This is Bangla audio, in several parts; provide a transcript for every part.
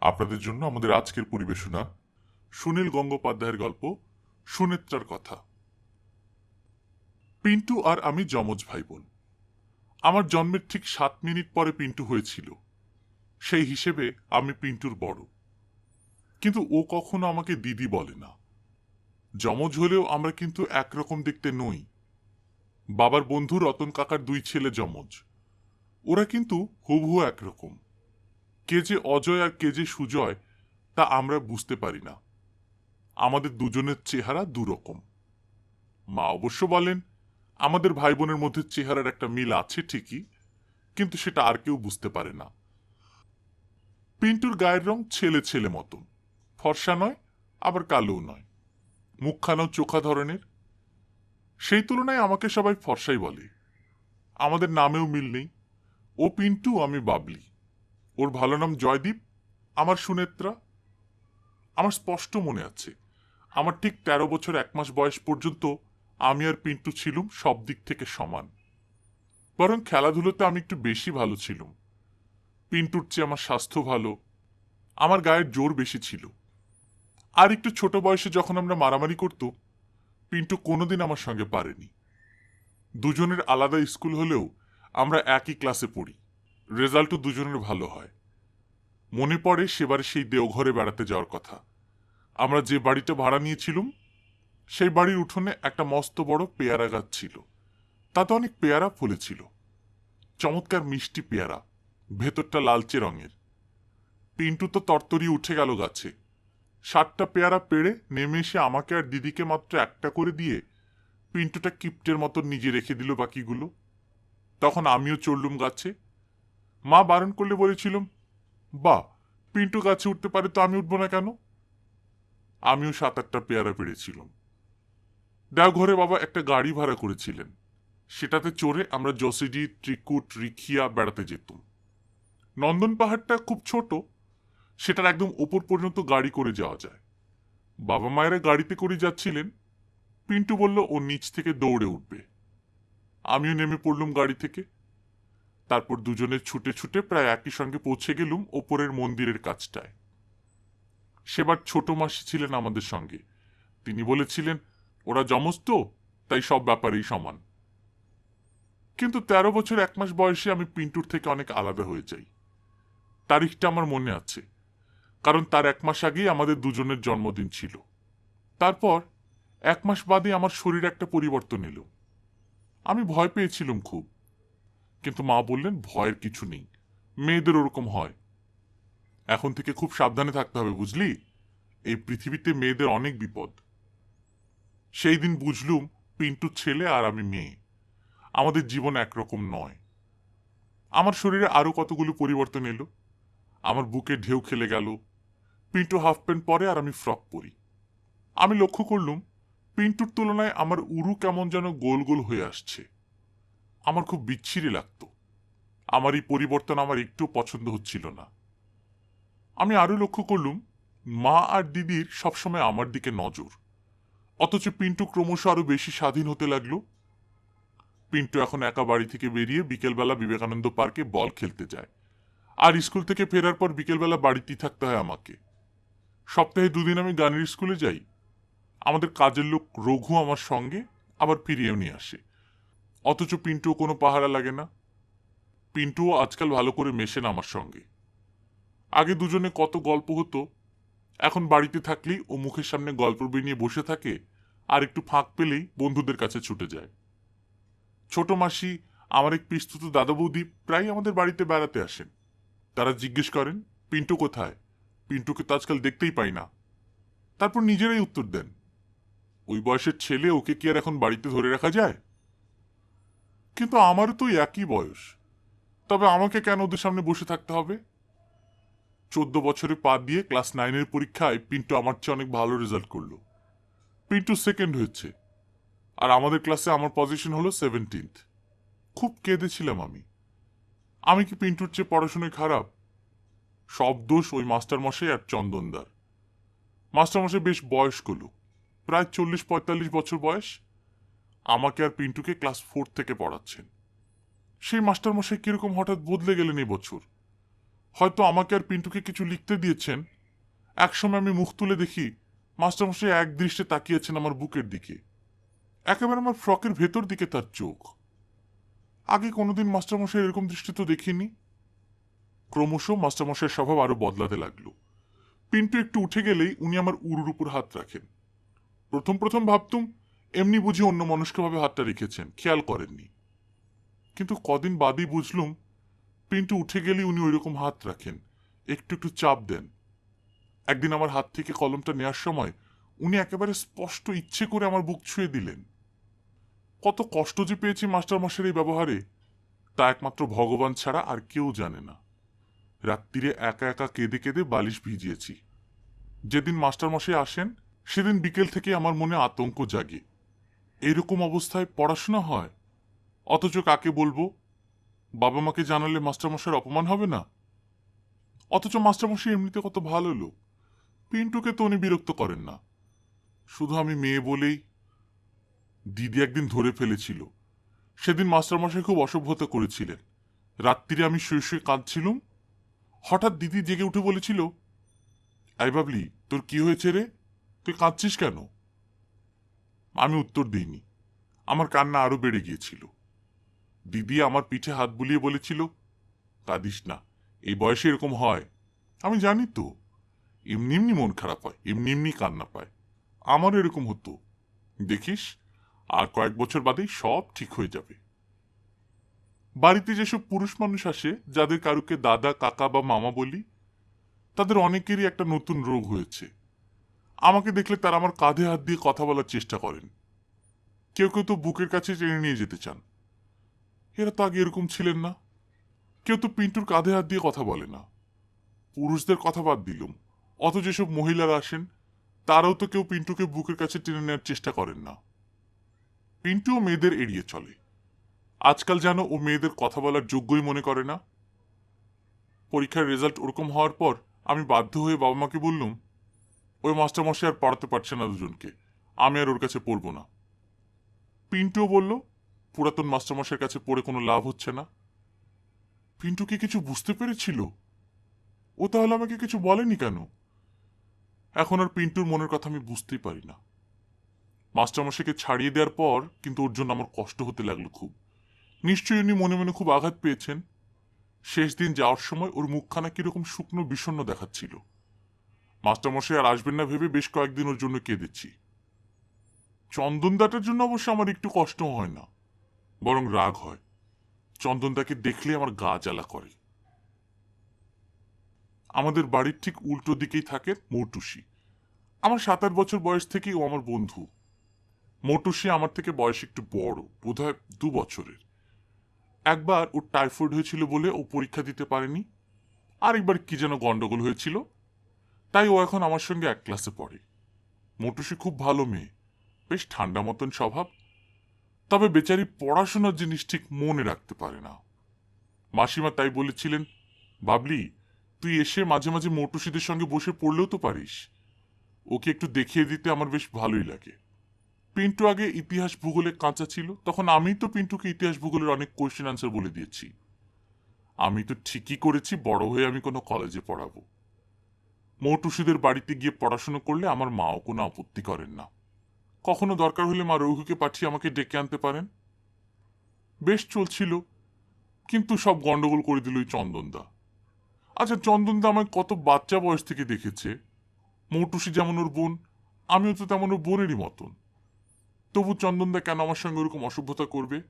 আপনাদের জন্য আমাদের আজকের পরিবেশনা, সুনীল গঙ্গোপাধ্যায়ের গল্প, সুনেত্রার কথা। পিন্টু আর আমি যমজ ভাই বোন আমার জন্মের ঠিক সাত মিনিট পরে পিন্টু হয়েছিল। সেই হিসেবে আমি পিন্টুর বড়। কিন্তু ও কখনো আমাকে দিদি বলে না। যমজ হলেও আমরা কিন্তু একরকম দেখতে নই। বাবার বন্ধু রতন কাকার দুই ছেলে যমজ। ওরা কিন্তু হুবহু একরকম। কে যে অজয় আর কে যে সুজয়, তা আমরা বুঝতে পারি না। আমাদের দুজনের চেহারা দুরকম। মা অবশ্য বলেন, আমাদের ভাই বোনের মধ্যে চেহারার একটা মিল আছে ঠিকই, কিন্তু সেটা আর কেউ বুঝতে পারে না। পিন্টুর গায়ের রং ছেলে ছেলে মতন, ফর্সা নয়, আবার কালোও নয়। মুখখানাও চোখা ধরনের। সেই তুলনায় আমাকে সবাই ফর্সাই বলে। আমাদের নামেও মিল নেই। ও পিন্টু, আমি বাবলি। ওর ভালো নাম জয়দীপ, আমার সুনেত্রা। আমার স্পষ্ট মনে আছে, আমার ঠিক তেরো বছর এক মাস বয়স পর্যন্ত আমি আর পিন্টু ছিলুম সব দিক থেকে সমান। বরং খেলাধুলোতে আমি একটু বেশি ভালো ছিলুম। পিন্টুর চেয়ে আমার স্বাস্থ্য ভালো, আমার গায়ের জোর বেশি ছিল। আর একটু ছোট বয়সে যখন আমরা মারামারি করত, পিন্টু কোনোদিন আমার সঙ্গে পারেনি। দুজনের আলাদা স্কুল হলেও আমরা একই ক্লাসে পড়ি। রেজাল্টও দুজনের ভালো হয়। মনে পড়ে সেবার সেই দেওঘরে বেড়াতে যাওয়ার কথা। আমরা যে বাড়িটা ভাড়া নিয়েছিলুম, সেই বাড়ির উঠোনে একটা মস্ত বড় পেয়ারা গাছ ছিল। তাতে অনেক পেয়ারা ফুলেছিল। চমৎকার মিষ্টি পেয়ারা, ভেতরটা লালচে রঙের। পিন্টু তো তরতরি উঠে গেল গাছে। সাতটা পেয়ারা পেড়ে নেমে এসে আমাকে আর দিদিকে মাত্র একটা করে দিয়ে পিন্টুটা কিপ্টের মতো নিজে রেখে দিল বাকিগুলো। তখন আমিও চড়লুম গাছে। মা বারণ করলে বলেছিলাম বা পিন্টু গাছে উঠতে পারে তো আমি উঠবো না কেন? আমিও সাত আটটা পেয়ারা পেরেছিলাম দেওঘরে বাবা একটা গাড়ি ভাড়া করেছিলেন। সেটাতে চড়ে আমরা জসিডি, ত্রিকুট, রিখিয়া বেড়াতে যেতাম। নন্দন পাহাড়টা খুব ছোট, সেটার একদম ওপর পর্যন্ত গাড়ি করে যাওয়া যায়। বাবা মায়েরা গাড়িতে করে যাচ্ছিলেন। পিন্টু বলল, ও নিচ থেকে দৌড়ে উঠবে। আমিও নেমে পড়লুম গাড়ি থেকে। তারপর দুজনে ছুটে ছুটে প্রায় একই সঙ্গে পৌঁছে গেলুম ওপরের মন্দিরের কাছটায় সেবার ছোট মাসি ছিলেন আমাদের সঙ্গে। তিনি বলেছিলেন, ওরা যমজ তো, তাই সব ব্যাপারেই সমান। কিন্তু তেরো বছর এক মাস বয়সে আমি পিন্টুর থেকে অনেক আলাদা হয়ে যাই। তারিখটা আমার মনে আছে, কারণ তার এক মাস আগেই আমাদের দুজনের জন্মদিন ছিল। তারপর এক মাস বাদে আমার শরীর একটা পরিবর্তন এলো। আমি ভয় পেয়েছিলাম খুব। কিন্তু মা বললেন, ভয়ের কিছু নেই। মেয়েদের ওরকম হয়। এখন থেকে খুব সাবধানে থাকতে হবে, বুঝলি? এই পৃথিবীতে মেয়েদের অনেক বিপদ। সেই দিন বুঝলুম, পিন্টুর ছেলে আর আমি মেয়ে। আমাদের জীবন একরকম নয়। আমার শরীরে আরও কতগুলো পরিবর্তন এলো। আমার বুকে ঢেউ খেলে গেল। পিন্টু হাফ প্যান্ট পরে আর আমি ফ্রক পরি। আমি লক্ষ্য করলুম, পিন্টুর তুলনায় আমার উরু কেমন যেন গোল গোল হয়ে আসছে। আমার খুব বিচ্ছিরি লাগতো। আমার এই পরিবর্তন আমার একটু পছন্দ হচ্ছিল না। আমি আরও লক্ষ্য করলুম, মা আর দিদির সবসময় আমার দিকে নজর। অথচ পিন্টু ক্রমশ আরও বেশি স্বাধীন হতে লাগল। পিন্টু এখন একা বাড়ি থেকে বেরিয়ে বিকেলবেলা বিবেকানন্দ পার্কে বল খেলতে যায়। আর স্কুল থেকে ফেরার পর বিকেলবেলা বাড়িতেই থাকতে হয় আমাকে। সপ্তাহে দুদিন আমি গানের স্কুলে যাই। আমাদের কাজের লোক রঘু আমার সঙ্গে আবার ফিরিয়েও নিয়ে আসে। অথচ পিন্টুও কোনো পাহারা লাগে না। পিন্টুও আজকাল ভালো করে মেশে না আমার সঙ্গে। আগে দুজনে কত গল্প হতো। এখন বাড়িতে থাকলেই ও মুখের সামনে গল্প নিয়ে বসে থাকে আর একটু ফাঁক পেলেই বন্ধুদের কাছে ছুটে যায়। ছোট মাসি, আমার এক পিস্তুত দাদা বৌদি প্রায় আমাদের বাড়িতে বেড়াতে আসেন। তারা জিজ্ঞেস করেন, পিন্টু কোথায়? পিন্টুকে তো আজকাল দেখতেই পাই না। তারপর নিজেরাই উত্তর দেন, ওই বয়সের ছেলে ওকে কি আর এখন বাড়িতে ধরে রাখা যায়? কিন্তু আমারও তো একই বয়স। তবে আমাকে কেন ওদের সামনে বসে থাকতে হবে? চোদ্দ বছরে পা দিয়ে ক্লাস নাইনের পরীক্ষায় পিন্টু আমার চেয়ে অনেক ভালো রেজাল্ট করল। পিন্টু সেকেন্ড হয়েছে। আর আমাদের ক্লাসে আমার পজিশন হলো সেভেন্টিন্থ খুব কেঁদেছিলাম আমি। আমি কি পিন্টুর চেয়ে পড়াশোনায় খারাপ? সব দোষ ওই মাস্টার মশাই আর চন্দনদার। মাস্টার মশাই বেশ বয়স্ক লোক। প্রায় চল্লিশ পঁয়তাল্লিশ বছর বয়স। আমাকে আর পিন্টুকে ক্লাস ফোর থেকে পড়াচ্ছেন। সেই মাস্টার মশাই কীরকম হঠাৎ বদলে গেলেন এই বছর? হয়তো আমাকে আর পিন্টুকে কিছু লিখতে দিয়েছেন? একসময় আমি মুখ তুলে দেখি মাস্টারমশাই এক দৃষ্টে তাকিয়েছেন আমার বুকের দিকে। একেবারে আমার ফ্রকের ভেতর দিকে তার চোখ। আগে কোনোদিন মাস্টারমশাই এরকম দৃষ্টি তো দেখিনি। ক্রমশ মাস্টারমশাইয়ের স্বভাব আরও বদলাতে লাগল। পিন্টু একটু উঠে গেলেই উনি আমার উরুর উপর হাত রাখেন। প্রথম প্রথম ভাবতুম এমনি বুঝি অন্য মনস্কভাবে হাতটা রেখেছেন। খেয়াল করেননি। কিন্তু কদিন বাদই বুঝলুম, পিন্টু উঠে গেলেই উনি ওইরকম হাত রাখেন। একটু একটু চাপ দেন। একদিন আমার হাত থেকে কলমটা নেওয়ার সময় উনি একেবারে স্পষ্ট ইচ্ছে করে আমার বুক ছুঁয়ে দিলেন। কত কষ্ট যে পেয়েছি মাস্টারমশাইয়ের এই ব্যবহারে, তা একমাত্র ভগবান ছাড়া আর কেউ জানে না। রাত্রিরে একা একা কেঁদে কেঁদে বালিশ ভিজিয়েছি। যেদিন মাস্টারমশাই আসেন, সেদিন বিকেল থেকে আমার মনে আতঙ্ক জাগে। এরকম অবস্থায় পড়াশোনা হয়? অথচ কাকে বলব? বাবা মাকে জানালে মাস্টারমশাইয়ের অপমান হবে না? অথচ মাস্টারমশাই এমনিতে কত ভালো লোক। পিন্টুকে তো উনি বিরক্ত করেন না। শুধু আমি মেয়ে বলেই দিদি একদিন ধরে ফেলেছিল। সেদিন মাস্টারমশাই খুব অসভ্যতা করেছিলেন। রাত্রিরে আমি শুয়ে শুয়ে কাঁদছিলুম। হঠাৎ দিদি জেগে উঠে বলেছিল আই বাবলি, তোর কি হয়েছে রে? তুই কাঁদছিস কেন? আমি উত্তর দিইনি। আমার কান্না আরও বেড়ে গিয়েছিল। দিদি আমার পিঠে হাত বুলিয়ে বলেছিল, কাঁদিস না, এই বয়সে এরকম হয়। আমি জানি তো, এমনি এমনি মন খারাপ হয়, এমনি এমনি কান্না পায়। আমার এরকম হতো। দেখিস, আর কয়েক বছর বাদেই সব ঠিক হয়ে যাবে। বাড়িতে যেসব পুরুষ মানুষ আসে, যাদের কারুকে দাদা, কাকা বা মামা বলি, তাদের অনেকেরই একটা নতুন রোগ হয়েছে। আমাকে দেখলে তারা আমার কাঁধে হাত দিয়ে কথা বলার চেষ্টা করেন। কেউ কেউ তো বুকের কাছে টেনে নিয়ে যেতে চান। এরা তো আগে এরকম ছিলেন না। কেউ তো পিন্টুর কাঁধে হাত দিয়ে কথা বলে না। পুরুষদের কথা বাদ দিলুম। অত যেসব মহিলারা আসেন, তারাও তো কেউ পিন্টুকে বুকের কাছে টেনে নেওয়ার চেষ্টা করেন না। পিন্টুও মেয়েদের এড়িয়ে চলে। আজকাল যেন ও মেয়েদের কথা বলার যোগ্যই মনে করে না। পরীক্ষার রেজাল্ট ওরকম হওয়ার পর আমি বাধ্য হয়ে বাবা মাকে বললুম ওই মাস্টারমশাই আর পড়াতে পারছে না দুজনকে। আমি আর ওর কাছে পড়ব না। পিন্টুও বলল, পুরাতন মাস্টারমশাইয়ের কাছে পড়ে কোনো লাভ হচ্ছে না। পিন্টু কি কিছু বুঝতে পেরেছিল? ও তাহলে আমাকে কিছু বলেনি কেন? এখন আর পিন্টুর মনের কথা আমি বুঝতেই পারি না। মাস্টারমশাইকে ছাড়িয়ে দেওয়ার পর কিন্তু ওর জন্য আমার কষ্ট হতে লাগল খুব। নিশ্চয়ই উনি মনে মনে খুব আঘাত পেয়েছেন। শেষ দিন যাওয়ার সময় ওর মুখখানা কীরকম শুকনো বিষণ্ণ দেখাচ্ছিল। মাস্টারমশাই আর আসবেন না ভেবে বেশ কয়েকদিন ওর জন্য কেঁদেছি। চন্দনদাটার জন্য অবশ্য আমার একটু কষ্ট হয় না, বরং রাগ হয়। চন্দনদাকে দেখলে আমার গা জ্বালা করে। আমাদের বাড়ির ঠিক উল্টো দিকেই থাকে মৌটুসি। আমার সাত আট বছর বয়স থেকেই ও আমার বন্ধু। মৌটুসি আমার থেকে বয়স একটু বড়, বোধহয় দু বছরের। একবার ওর টাইফয়েড হয়েছিল বলে ও পরীক্ষা দিতে পারেনি, আরেকবার কি যেন গন্ডগোল হয়েছিল তাই ও এখন আমার সঙ্গে এক ক্লাসে পড়ে। মোটুসি খুব ভালো মেয়ে। বেশ ঠান্ডা মতন স্বভাব। তবে বেচারি পড়াশোনার জিনিস ঠিক মনে রাখতে পারে না। মাসিমা তাই বলেছিলেন, বাবলি, তুই এসে মাঝে মাঝে মোটুসিদের সঙ্গে বসে পড়লেও তো পারিস। ওকে একটু দেখিয়ে দিতে আমার বেশ ভালোই লাগে। পিন্টু আগে ইতিহাস ভূগোলে কাঁচা ছিল, তখন আমি তো পিন্টুকে ইতিহাস ভূগোলের অনেক কোয়েশ্চেন আনসার বলে দিয়েছি। আমি তো ঠিকই করেছি, বড় হয়ে আমি কোনো কলেজে পড়াবো। মৌটুসিদের বাড়িতে গিয়ে পড়াশুনো করলে আমার মাও কোনো আপত্তি করেন না। কখনো দরকার হলে মা রঘুকে পাঠিয়ে আমাকে ডেকে আনতে পারেন? বেশ চলছিল, কিন্তু সব গন্ডগোল করে দিল ওই চন্দনদা। আচ্ছা চন্দনদা আমায় কত বাচ্চা বয়স থেকে দেখেছে? মৌটুসি যেমন ওর বোন, আমিও তো তেমন ওর বোনেরই মতন। তবু চন্দনদা কেন আমার সঙ্গে ওরকম অসভ্যতা করবে?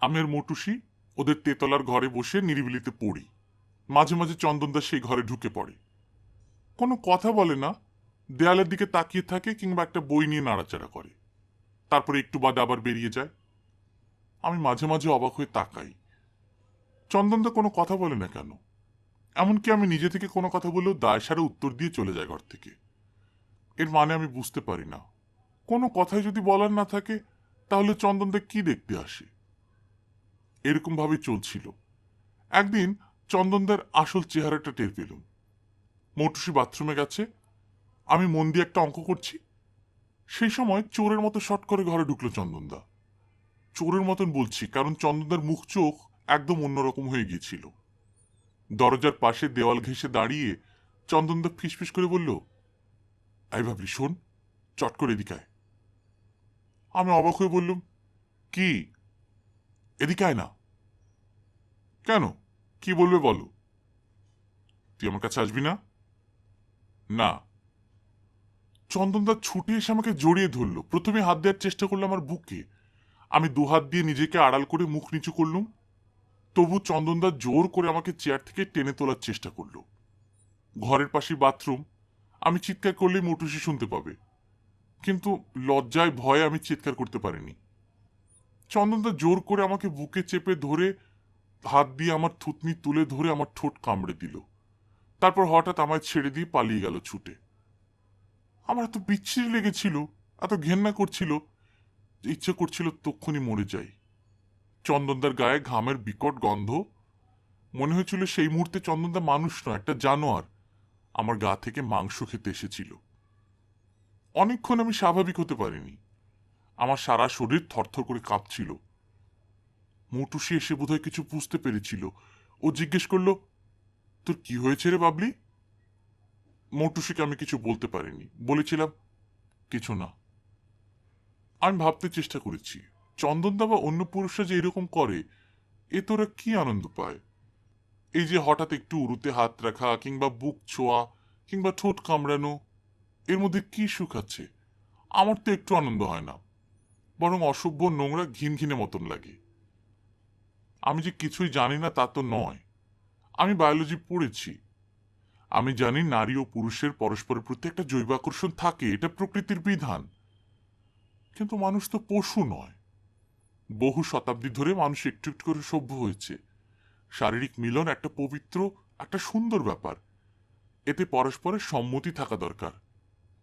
আমি আর মোটুসি ওদের তেতলার ঘরে বসে নিরিবিলিতে পড়ি। মাঝে মাঝে চন্দনদা সেই ঘরে ঢুকে পড়ে। কোনো কথা বলে না, দেয়ালের দিকে তাকিয়ে থাকে কিংবা একটা বই নিয়ে নাড়াচাড়া করে। তারপরে একটু বাদে আবার বেরিয়ে যায়। আমি মাঝে মাঝে অবাক হয়ে তাকাই। চন্দনদা কোনো কথা বলে না কেন? এমনকি আমি নিজে থেকে কোনো কথা বললেও দায় সারে উত্তর দিয়ে চলে যায় ঘর থেকে। এর মানে আমি বুঝতে পারি না। কোনো কথাই যদি বলার না থাকে, তাহলে চন্দনদা কি দেখতে আসে? এরকম ভাবে চলছিল। একদিন চন্দনদার আসল চেহারাটা টের পেলুম। মৌটুসি বাথরুমে গেছে। আমি মন দিয়ে একটা অঙ্ক করছি। সেই সময় চোরের মতো শট করে ঘরে ঢুকলো চন্দনদা। চোরের মতন বলছি, কারণ চন্দনদার মুখ চোখ একদম অন্যরকম হয়ে গিয়েছিল। দরজার পাশে দেওয়াল ঘেঁষে দাঁড়িয়ে চন্দনদা ফিসফিস করে বলল আই ভাবলি, শোন, চট করে এদিকে আয়। আমি অবাক হয়ে বললুম, কি? এদিকে আয় না। কেন? কি বলবে বলো? তুই আমার কাছে আসবি না? না। চন্দনদা ছুটে এসে আমাকে জড়িয়ে ধরলো। প্রথমে হাত দেওয়ার চেষ্টা করল আমার বুকে আমি দু হাত দিয়ে নিজেকে আড়াল করে মুখ নিচু করলুম। তবু চন্দনদা জোর করে আমাকে চেয়ার থেকে টেনে তোলার চেষ্টা করল। ঘরের পাশে বাথরুম। আমি চিৎকার করলেই মোটুসি শুনতে পাবে। কিন্তু লজ্জায় ভয়ে আমি চিৎকার করতে পারিনি। চন্দনদা জোর করে আমাকে বুকে চেপে ধরে হাত দিয়ে আমার থুতনি তুলে ধরে আমার ঠোঁট কামড়ে দিল। তারপর হঠাৎ আমায় ছেড়ে দিয়ে পালিয়ে গেল ছুটে। আমার এত বিচ্ছিরি লেগেছিল, এত ঘেন্না করছিল যে ইচ্ছে করছিল তক্ষুনি মরে যাই। চন্দনদার গায়ে ঘামের বিকট গন্ধ। মনে হয়েছিল সেই মুহূর্তে চন্দনদা মানুষ নয়, একটা জানোয়ার আমার গা থেকে মাংস খেতে এসেছিল। অনেকক্ষণ আমি স্বাভাবিক হতে পারিনি। আমার সারা শরীর থরথর করে কাঁপছিল। মোটুসি এসে বোধহয় কিছু বুঝতে পেরেছিল। ও জিজ্ঞেস করল, তোর কি হয়েছে রে বাবলি? মোটুসিকে আমি কিছু বলতে পারিনি। বলেছিলাম, কিছু না। আমি ভাবতে চেষ্টা করেছি। চন্দনদা বা অন্য পুরুষরা যে এরকম করে, এ তোরা কি আনন্দ পায়? এই যে হঠাৎ একটু উড়ুতে হাত রাখা কিংবা বুক ছোঁয়া কিংবা ঠোঁট কামড়ানো, এর মধ্যে কি সুখ আছে? আমার তো একটু আনন্দ হয় না। বরং অসভ্য নোংরা ঘিন ঘিনে মতন লাগে। আমি যে কিছুই জানি না তা তো নয়। আমি বায়োলজি পড়েছি। আমি জানি নারী ও পুরুষের পরস্পরের প্রতি একটা জৈব আকর্ষণ থাকে, এটা প্রকৃতির বিধান। কিন্তু মানুষ তো পশু নয়। বহু শতাব্দী ধরে মানুষ একটু একটু করে সভ্য হয়েছে। শারীরিক মিলন একটা পবিত্র, একটা সুন্দর ব্যাপার। এতে পরস্পরের সম্মতি থাকা দরকার।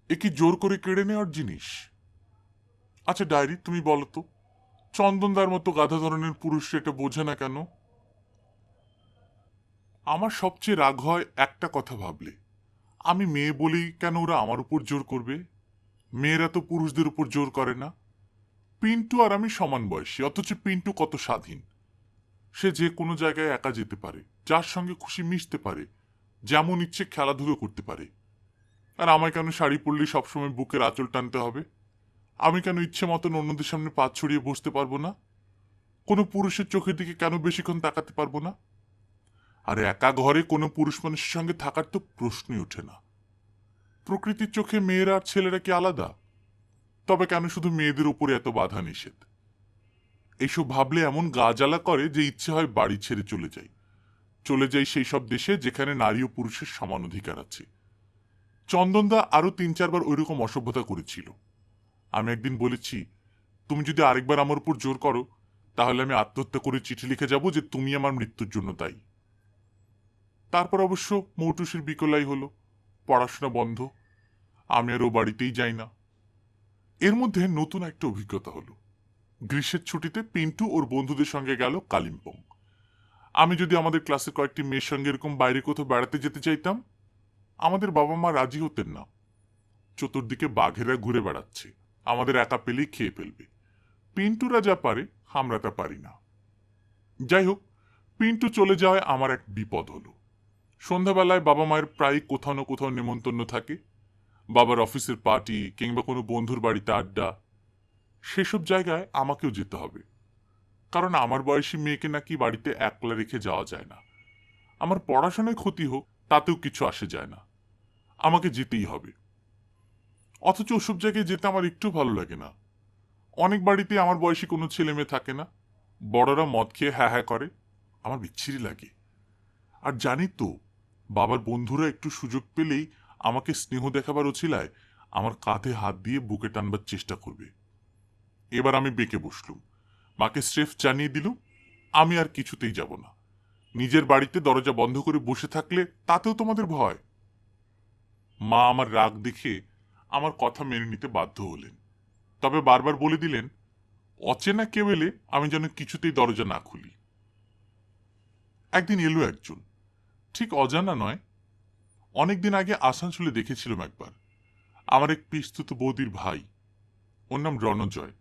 এ কি জোর করে কেড়ে নেওয়ার জিনিস? আচ্ছা ডায়েরি, তুমি বলো তো। চন্দনদার মতো গাধা ধরনের পুরুষ এটা বোঝে না কেন? আমার সবচেয়ে রাগ হয় একটা কথা ভাবলে। আমি মেয়ে বলেই কেন ওরা আমার উপর জোর করবে? মেয়েরা তো পুরুষদের উপর জোর করে না। পিন্টু আর আমি সমান বয়সী, অথচ পিন্টু কত স্বাধীন। সে যে কোনো জায়গায় একা যেতে পারে, যার সঙ্গে খুশি মিশতে পারে, যেমন ইচ্ছে খেলাধুলো করতে পারে। আর আমায় কেন শাড়ি পরলে সবসময় বুকের আঁচল টানতে হবে? আমি কেন ইচ্ছে মতন অন্যদের সামনে পা ছড়িয়ে বসতে পারব না? কোনো পুরুষের চোখের দিকে কেন বেশিক্ষণ তাকাতে পারব না? আর একা ঘরে কোনো পুরুষ মানুষের সঙ্গে থাকার তো প্রশ্নই ওঠে না। প্রকৃতির চোখে মেয়েরা আর ছেলেরা কি আলাদা? তবে কেন শুধু মেয়েদের উপরে এত বাধা নিষেধ? এইসব ভাবলে এমন গা জ্বালা করে যে ইচ্ছে হয় বাড়ি ছেড়ে চলে যাই। চলে যাই সেই সব দেশে যেখানে নারী ও পুরুষের সমান অধিকার আছে। চন্দনদা আরও তিন চারবার ওইরকম অসভ্যতা করেছিল। আমি একদিন বলেছি, তুমি যদি আরেকবার আমার উপর জোর করো, তাহলে আমি আত্মহত্যা করে চিঠি লিখে যাব যে তুমি আমার মৃত্যুর জন্য দায়ী। তারপর অবশ্য মৌটুসির বিকলাই হলো, পড়াশোনা বন্ধ, আমি আর ও বাড়িতেই যাই না। এর মধ্যে নতুন একটা অভিজ্ঞতা হলো। গ্রীষ্মের ছুটিতে পিন্টু ওর বন্ধুদের সঙ্গে গেল কালিম্পং। আমি যদি আমাদের ক্লাসের কয়েকটি মেয়ের সঙ্গে এরকম বাইরে কোথাও বেড়াতে যেতে চাইতাম, আমাদের বাবা মা রাজি হতেন না। চতুর্দিকে বাঘেরা ঘুরে বেড়াচ্ছে। আমাদের একা পেলেই খেয়ে ফেলবে। পিন্টুরা যা পারে, আমরা তা পারি না। যাই হোক, পিন্টু চলে যাওয়ায় আমার এক বিপদ হলো। সন্ধ্যাবেলায় বাবা মায়ের প্রায় কোথাও না কোথাও নেমন্তন্ন থাকে। বাবার অফিসের পার্টি কিংবা কোনো বন্ধুর বাড়িতে আড্ডা, সেসব জায়গায় আমাকেও যেতে হবে। কারণ আমার বয়সী মেয়েকে নাকি বাড়িতে একলা রেখে যাওয়া যায় না। আমার পড়াশোনায় ক্ষতি হোক, তাতেও কিছু আসে যায় না। আমাকে যেতেই হবে। অথচ ওসব জায়গায় যেতে আমার একটু ভালো লাগে না। অনেক বাড়িতে আমার বয়সী কোনো ছেলে মেয়ে থাকে না। বড়রা মদ খেয়ে হ্যাঁ হ্যাঁ করে। আমার বিচ্ছিরি লাগে। আর জানি তো, বাবার বন্ধুরা একটু সুযোগ পেলেই আমাকে স্নেহ দেখাবার ওছিলায় আমার কাঁধে হাত দিয়ে বুকে টানবার চেষ্টা করবে। এবার আমি বেঁকে বসলুম। মাকে স্রেফ জানিয়ে দিলুম, আমি আর কিছুতেই যাব না। নিজের বাড়িতে দরজা বন্ধ করে বসে থাকলে তাতেও তোমাদের ভয়। মা আমার রাগ দেখে আমার কথা মেনে নিতে বাধ্য হলেন। তবে বারবার বলে দিলেন, অচেনা কেউ এলে আমি যেন কিছুতেই দরজা না খুলি। একদিন এলো একজন। ঠিক অজানা নয়, অনেকদিন আগে আসানসোলে দেখেছিলাম একবার। আমার এক পিস্তুত বৌদির ভাই, ওর নাম রণজয়।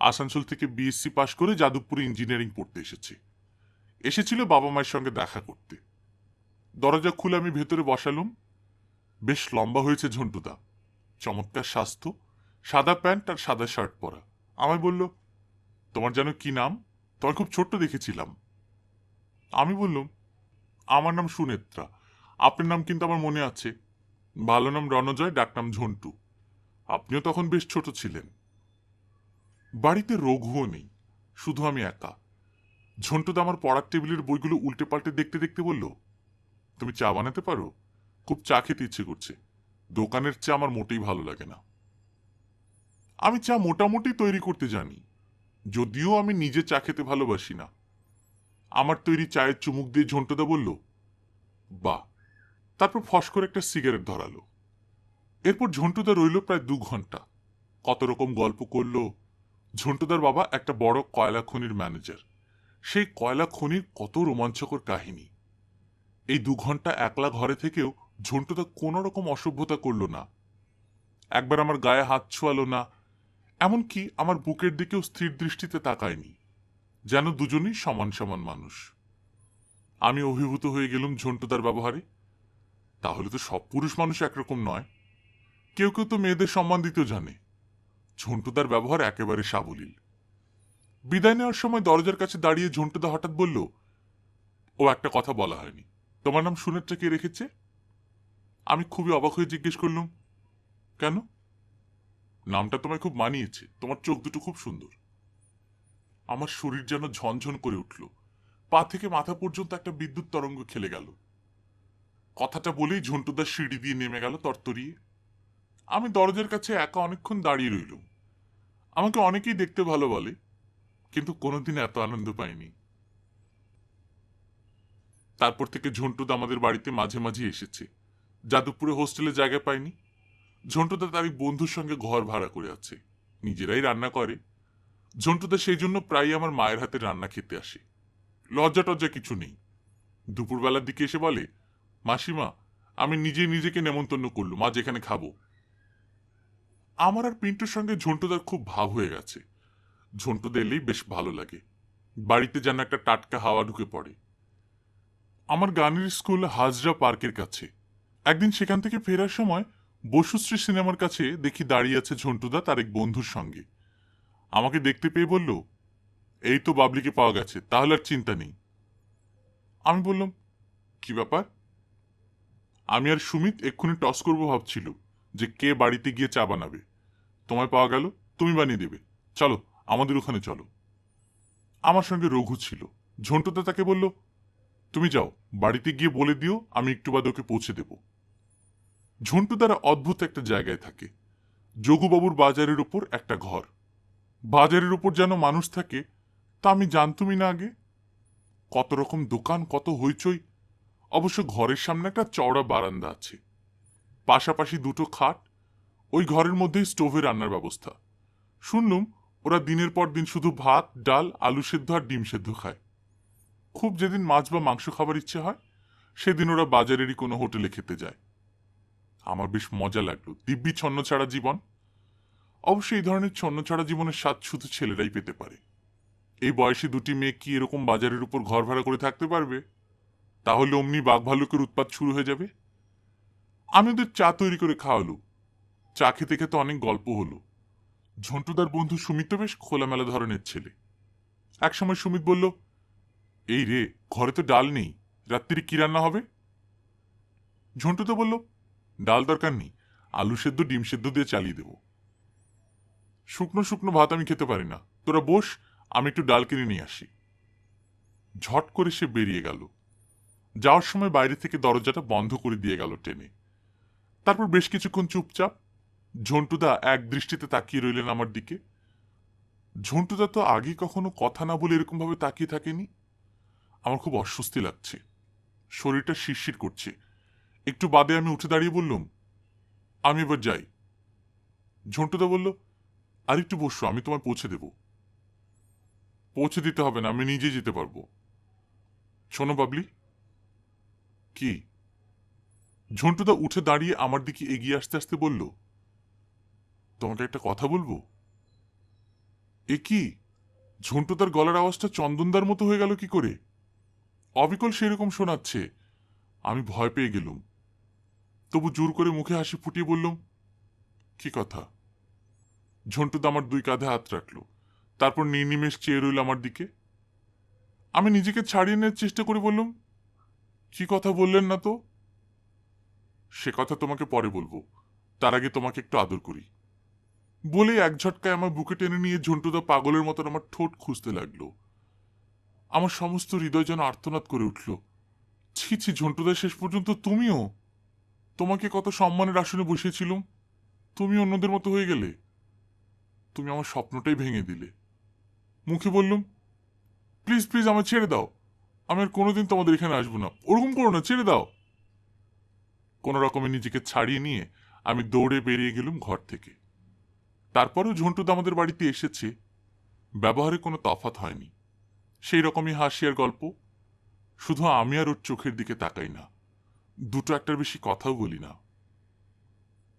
আসানসোল থেকে বিএসসি পাশ করে যাদবপুরে ইঞ্জিনিয়ারিং পড়তে এসেছে। এসেছিল বাবা মায়ের সঙ্গে দেখা করতে। দরজা খুলে আমি ভেতরে বসালুম। বেশ লম্বা হয়েছে ঝন্টুদা। চমৎকার স্বাস্থ্য, সাদা প্যান্ট আর সাদা শার্ট পরা। আমায় বলল, তোমার যেন কি নাম? তোমার খুব ছোট্ট দেখেছিলাম। আমি বললাম, আমার নাম সুনেত্রা। আপনার নাম কিন্তু আমার মনে আছে। ভালো নাম রণজয় ডাকনাম ঝন্টু। আপনিও তখন বেশ ছোট ছিলেন। বাড়িতে রঘুও নেই, শুধু আমি একা। ঝন্টুদা আমার পড়ার টেবিলের বইগুলো উল্টে পাল্টে দেখতে দেখতে বলল, তুমি চা বানাতে পারো? খুব চা খেতে ইচ্ছে করছে। দোকানের চা আমার মোটেই ভালো লাগে না। আমি চা মোটামুটি তৈরি করতে জানি, যদিও আমি নিজে চা খেতে ভালোবাসি না। আমার তৈরি চায়ের চুমুক দিয়ে ঝন্টুদা বলল বা তারপর ফস করে একটা সিগারেট ধরালো। এরপর ঝন্টুদা রইল প্রায় দু ঘণ্টা। কত রকম গল্প করল। ঝন্টুদার বাবা একটা বড় কয়লা খনির ম্যানেজার। সেই কয়লা খনির কত রোমাঞ্চকর কাহিনী। এই দু ঘণ্টা একলা ঘরে থেকেও ঝন্টুদা কোনো রকম অসভ্যতা করল না। একবার আমার গায়ে হাত ছোয়ালো না, এমনকি আমার বুকের দিকেও স্থির দৃষ্টিতে তাকায়নি, যেন দুজনেই সমান সমান মানুষ। আমি অভিভূত হয়ে গেলুম ঝন্টুদার ব্যবহারে। তাহলে তো সব পুরুষ মানুষ একরকম নয়। কেউ কেউ তো মেয়েদের সম্মান দিতেও জানে। ঝন্টুদার ব্যবহার একেবারে সাবলীল। বিদায় নেওয়ার সময় দরজার কাছে দাঁড়িয়ে ঝন্টুদা হঠাৎ বলল, ও একটা কথা বলা হয়নি। তোমার নাম সুনেত্রা কে রেখেছে? আমি খুবই অবাক হয়ে জিজ্ঞেস করলুম, কেন? নামটা তোমায় খুব মানিয়েছে। তোমার চোখ দুটো খুব সুন্দর। আমার শরীর যেন ঝনঝন করে উঠল। পা থেকে মাথা পর্যন্ত একটা বিদ্যুৎ তরঙ্গ খেলে গেল। কথাটা বলেই ঝন্টুদার সিঁড়ি দিয়ে নেমে গেল তরতরিয়ে। আমি দরজার কাছে একা অনেকক্ষণ দাঁড়িয়ে রইলুম। আমাকে অনেকেই দেখতে ভালো বলে, কিন্তু কোনোদিন এত আনন্দ পাইনি। তারপর থেকে ঝন্টুদা আমাদের বাড়িতে মাঝে মাঝে এসেছে। যাদবপুরে হোস্টেলে জায়গা পায়নি ঝন্টুদা তার বন্ধুর সঙ্গে ঘর ভাড়া করে আছে। নিজেরাই রান্না করে। ঝন্টুদা সেই জন্য প্রায়ই আমার মায়ের হাতে রান্না খেতে আসে। লজ্জা টজ্জা কিছু নেই। দুপুরবেলার দিকে এসে বলে, মাসিমা, আমি নিজে নিজেকে নেমন্তন্ন করলুম, আজ এখানে খাব। আমার আর পিন্টুর সঙ্গে ঝন্টুদার খুব ভাব হয়ে গেছে। ঝন্টুদা এলেই বেশ ভালো লাগে। বাড়িতে যেন একটা টাটকা হাওয়া ঢুকে পড়ে। আমার গানের স্কুল হাজরা পার্কের কাছে। একদিন সেখান থেকে ফেরার সময় বসুশ্রী সিনেমার কাছে দেখি দাঁড়িয়ে আছে ঝন্টুদা তার এক বন্ধুর সঙ্গে। আমাকে দেখতে পেয়ে বলল, এই তো বাবলিকে পাওয়া গেছে, তাহলে আর চিন্তা নেই। আমি বললাম, কি ব্যাপার? আমি আর সুমিত এক্ষুনি টস করব ভাবছিল যে কে বাড়িতে গিয়ে চা বানাবে। তোমায় পাওয়া গেল, তুমি বানিয়ে দেবে। চলো, আমাদের ওখানে চলো। আমার সঙ্গে রঘু ছিল। ঝন্টুদা তাকে বলল, তুমি যাও, বাড়িতে গিয়ে বলে দিও, আমি একটু বাদে ওকে পৌঁছে দেব। ঝন্টু দ্বারা অদ্ভুত একটা জায়গায় থাকে। যোগুবাবুর বাজারের উপর একটা ঘর। বাজারের উপর যেন মানুষ থাকে, তা আমি জানতুমই না আগে। কত রকম দোকান, কত হইচই। অবশ্য ঘরের সামনে একটা চওড়া বারান্দা আছে। পাশাপাশি দুটো খাট। ওই ঘরের মধ্যেই স্টোভে রান্নার ব্যবস্থা। শুনলুম, ওরা দিনের পর দিন শুধু ভাত, ডাল, আলু সেদ্ধ আর ডিম সেদ্ধ খায়। খুব যেদিন মাছ বা মাংস খাবার ইচ্ছে হয়, সেদিন ওরা বাজারেরই কোনো হোটেলে খেতে যায়। আমার বেশ মজা লাগল। দিব্যি ছন্ন ছাড়া জীবন। অবশ্য এই ধরনের ছন্ন ছাড়া জীবনের স্বাদ শুধু ছেলেরাই পেতে পারে। এই বয়সে দুটি মেয়ে কি এরকম বাজারের উপর ঘর ভাড়া করে থাকতে পারবে? তাহলে অমনি বাঘ ভাল্লুকের উৎপাত শুরু হয়ে যাবে? আমি ওদের চা তৈরি করে খাওয়ালো। চা খেতে খেতে অনেক গল্প হলো। ঝন্টুদার বন্ধু সুমিত বেশ খোলামেলা ধরনের ছেলে। একসময় সুমিত বলল, এই রে, ঘরে তো ডাল নেই। রাত্রিরে কি রান্না হবে? ঝন্টু তো বলল ডাল দরকার নেই। আলু সেদ্ধ, ডিম সেদ্ধ দিয়ে চালিয়ে দেব। শুকনো শুকনো ভাত আমি খেতে পারি না। তোরা বস, আমি একটু ডাল কিনে নিয়ে আসি। ঝট করে সে বেরিয়ে গেল। যাওয়ার সময় বাইরে থেকে দরজাটা বন্ধ করে দিয়ে গেল টেনে। তারপর বেশ কিছুক্ষণ চুপচাপ, ঝন্টুদা এক দৃষ্টিতে তাকিয়ে রইলেন আমার দিকে। ঝন্টুদা তো আগে কখনো কথা না বলে এরকম ভাবে তাকিয়ে থাকেনি। আমার খুব অস্বস্তি লাগছে। শরীরটা শিরশির করছে। একটু বাদে আমি উঠে দাঁড়িয়ে বললুম, আমি এবার যাই। ঝন্টুদা বলল আর একটু বসো, আমি তোমায় পৌঁছে দেব। পৌঁছে দিতে হবে না, আমি নিজে যেতে পারব। শোনো বাবলি। কি? ঝন্টুদা উঠে দাঁড়িয়ে আমার দিকে এগিয়ে আসতে আসতে বলল, তোমাকে একটা কথা বলব? এ কি? ঝন্টুদার গলার আওয়াজটা চন্দনদার মতো হয়ে গেল কি করে? অবিকল সেরকম শোনাচ্ছে। আমি ভয় পেয়ে গেলুম। তবু জোর করে মুখে হাসি ফুটিয়ে বললুম, কি কথা? ঝন্টুদা আমার দুই কাঁধে হাত রাখল। তারপর নির্নিমেষ চেয়ে রইল আমার দিকে। আমি নিজেকে ছাড়িয়ে নেওয়ার চেষ্টা করে বললুম, কি কথা বললেন না তো? সে কথা তোমাকে পরে বলব। তার আগে তোমাকে একটু আদর করি। বলে এক ঝটকায় আমার বুকে টেনে নিয়ে ঝন্টুদা পাগলের মতন আমার ঠোঁট খুঁজতে লাগল। আমার সমস্ত হৃদয় যেন আর্তনাদ করে উঠল। ছি ছি ঝন্টুদা শেষ পর্যন্ত তুমিও? তোমাকে কত সম্মানের আসনে বসেছিলুম তুমি অন্যদের মতো হয়ে গেলে। তুমি আমার স্বপ্নটাই ভেঙে দিলে। মুখে বললুম, প্লিজ প্লিজ আমার ছেড়ে দাও। আমি আর কোনোদিন তোমাদের এখানে আসব না। ওরকম করো না, ছেড়ে দাও। কোনো রকমে নিজেকে ছাড়িয়ে নিয়ে আমি দৌড়ে বেরিয়ে গেলুম ঘর থেকে। তারপরেও ঝন্টুদা আমাদের বাড়িতে এসেছে। ব্যবহারে কোনো তফাত হয়নি। সেই রকমই হাসি আর গল্প। শুধু আমি আর ওর চোখের দিকে তাকাই না। দুটো একটার বেশি কথাও বলি না।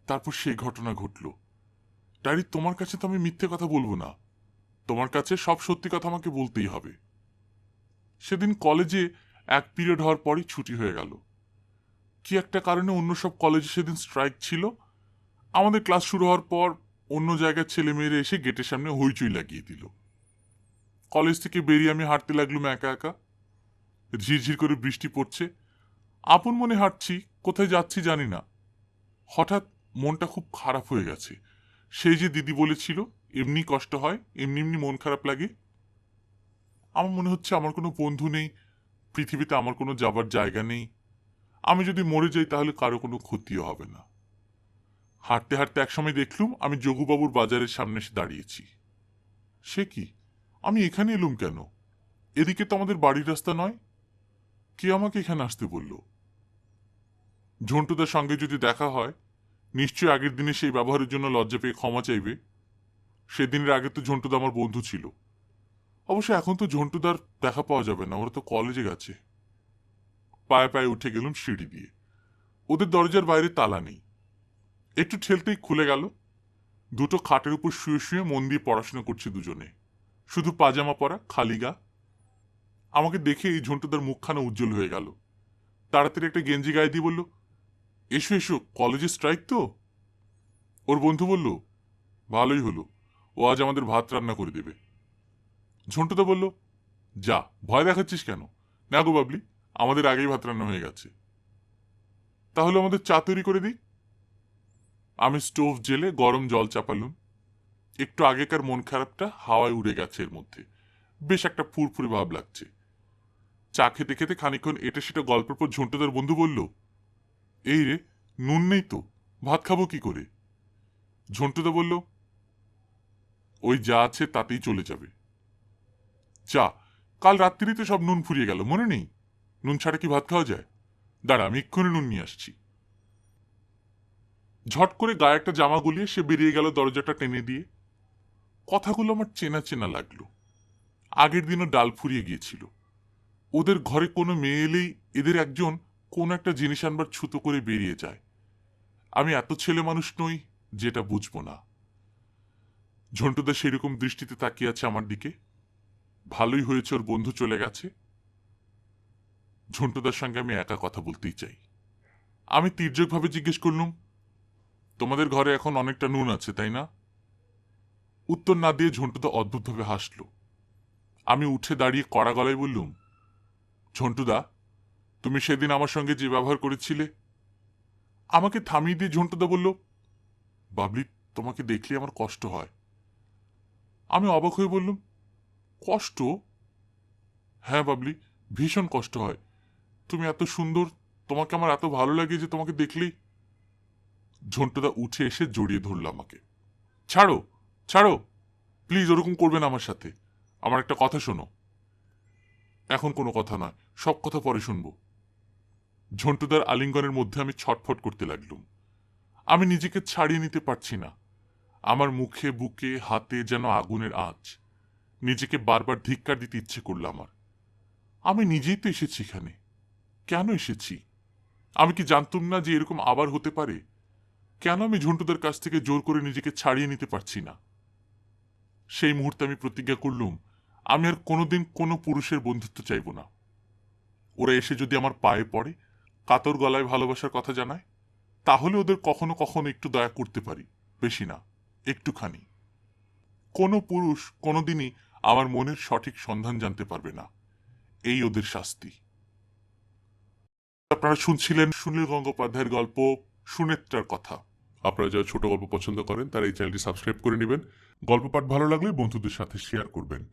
তারপর সেই ঘটনা ঘটল। ডাইরি, তোমার কাছে তো আমি মিথ্যে কথা বলব না। তোমার কাছে সব সত্যি কথা আমাকে বলতেই হবে। সেদিন কলেজে এক পিরিয়ড হওয়ার পরই ছুটি হয়ে গেল। কি একটা কারণে অন্য সব কলেজে সেদিন স্ট্রাইক ছিল। আমাদের ক্লাস শুরু হওয়ার পর অন্য জায়গার ছেলেমেয়েরা এসে গেটের সামনে হইচই লাগিয়ে দিল। কলেজ থেকে বেরিয়ে আমি হাঁটতে লাগলুম একা একা। ঝিরঝির করে বৃষ্টি পড়ছে। আপন মনে হাঁটছি, কোথায় যাচ্ছি জানি না। হঠাৎ মনটা খুব খারাপ হয়ে গেছে। সেই যে দিদি বলেছিল, এমনি কষ্ট হয়, এমনি এমনি মন খারাপ লাগে। আমার মনে হচ্ছে আমার কোনো বন্ধু নেই, পৃথিবীতে আমার কোনো যাবার জায়গা নেই। আমি যদি মরে যাই তাহলে কারও কোনো ক্ষতিও হবে না। হাঁটতে হাঁটতে একসময় দেখলুম আমি যোগুবাবুর বাজারের সামনে এসে দাঁড়িয়েছি। সে কি? আমি এখানে এলুম কেন? এদিকে তো আমাদের বাড়ির রাস্তা নয়। কে আমাকে এখানে আসতে বলল? ঝন্টুদার সঙ্গে যদি দেখা হয়, নিশ্চয়ই আগের দিনে সেই ব্যবহারের জন্য লজ্জা পেয়ে ক্ষমা চাইবে। সেদিনের আগে তো ঝন্টুদা আমার বন্ধু ছিল। অবশ্য এখন তো ঝন্টুদার দেখা পাওয়া যাবে না, ওরা তো কলেজে গেছে। পায়ে পায়ে উঠে গেলুম সিঁড়ি দিয়ে। ওদের দরজার বাইরে তালা নেই। একটু ঠেলতেই খুলে গেল। দুটো খাটের উপর শুয়ে শুয়ে মন দিয়ে পড়াশোনা করছে দুজনে। শুধু পাজামা পরা, খালি গা। আমাকে দেখে এই ঝন্টুদার মুখখানা উজ্জ্বল হয়ে গেল। তাড়াতাড়ি একটা গেঞ্জি গায়ে দিয়ে বলল এসো এসো কলেজে স্ট্রাইক তো। ওর বন্ধু বলল, ভালোই হলো। ও আজ আমাদের ভাত রান্না করে দেবে। ঝন্টুদা বলল, যা, ভয় দেখাচ্ছিস কেন? না গো বাবলি, আমাদের আগেই ভাত রান্না হয়ে গেছে। তাহলে আমাদের চা তৈরি করে দিই? আমি স্টোভ জেলে গরম জল চাপালুম। একটু আগেকার মন খারাপটা হাওয়ায় উড়ে গেছে এর মধ্যে। বেশ একটা ফুরফুরে ভাব লাগছে। চা খেতে খেতে খানিক্ষণ এটা সেটা গল্পের পর ঝন্টুদার বন্ধু বলল এই রে, নুন নেই তো, ভাত খাব কি করে? ঝন্টুদা বলল, ওই যা আছে তাতেই চলে যাবে। চা, কাল রাত্রিতে তো সব নুন ফুরিয়ে গেল, মনে নেই? নুন ছাড়া কি ভাত খাওয়া যায়? দাঁড়া, আমি এক্ষুনি নুন নিয়ে আসছি। ঝট করে গায়ে একটা জামা গুলিয়ে সে বেরিয়ে গেল দরজাটা টেনে দিয়ে। কথাগুলো আমার চেনা চেনা লাগল। আগের দিনও ডাল ফুরিয়ে গিয়েছিল। ওদের ঘরে কোনো মেয়ে এলেই এদের একজন কোন একটা জিনিস আনবার ছুতো করে বেরিয়ে যায়। আমি এত ছেলে মানুষ নই যেটা বুঝব না। ঝন্টুদা সেরকম দৃষ্টিতে তাকিয়ে আছে আমার দিকে। ভালোই হয়েছে ওর বন্ধু চলে গেছে। ঝন্টুদার সঙ্গে আমি একা কথা বলতেই চাই। আমি তীর্যকভাবে জিজ্ঞেস করলুম, তোমাদের ঘরে এখন অনেকটা নুন আছে, তাই না? উত্তর না দিয়ে ঝন্টুদা অদ্ভুতভাবে হাসল। আমি উঠে দাঁড়িয়ে কড়া গলায় বললুম, ঝন্টুদা তুমি সেদিন আমার সঙ্গে যে ব্যবহার করেছিলে, আমাকে থামিয়ে দিয়ে ঝন্টুদা বলল, বাবলি, তোমাকে দেখলে আমার কষ্ট হয়। আমি অবাক হয়ে বললুম, কষ্ট? হ্যাঁ বাবলি, ভীষণ কষ্ট হয়। তুমি এত সুন্দর, তোমাকে আমার এত ভালো লাগে যে তোমাকে দেখলেই ঝন্টুদা উঠে এসে জড়িয়ে ধরল আমাকে। ছাড়ো ছাড়ো, প্লিজ ওরকম করবে না আমার সাথে। আমার একটা কথা শোনো। এখন কোনো কথা নয়, সব কথা পরে শুনব। ঝন্টুদার আলিঙ্গনের মধ্যে আমি ছটফট করতে লাগলুম। আমি নিজেকে ছাড়িয়ে নিতে পারছি না। আমার মুখে, বুকে, হাতে যেন আগুনের আঁচ। নিজেকে বারবার ধিক্কার দিতে ইচ্ছে করল আমার। আমি নিজেই তো এসেছি এখানে। কেন এসেছি? আমি কি জানতুম না যে এরকম আবার হতে পারে? কেন আমি ঝন্টুদার কাছ থেকে জোর করে নিজেকে ছাড়িয়ে নিতে পারছি না? সেই মুহূর্তে আমি প্রতিজ্ঞা করলুম, আমি আর কোনোদিন কোনো পুরুষের বন্ধুত্ব চাইব না। ওরা এসে যদি আমার পায়ে পড়ে কাতর গলায় ভালোবাসার কথা জানায়? তাহলে ওদের কখনো কখনো একটু দয়া করতে পারি। বেশি না, একটুখানি। কোনো পুরুষ কোনোদিনই আমার মনের সঠিক সন্ধান জানতে পারবে না। এই ওদের শাস্তি। আপনারা শুনছিলেন সুনীল গঙ্গোপাধ্যায়ের গল্প সুনেত্রার কথা। আপনারা যারা ছোট গল্প পছন্দ করেন, তারা এই চ্যানেলটি সাবস্ক্রাইব করে নেবেন। গল্প পাঠ ভালো লাগলে বন্ধুদের সাথে শেয়ার করবেন।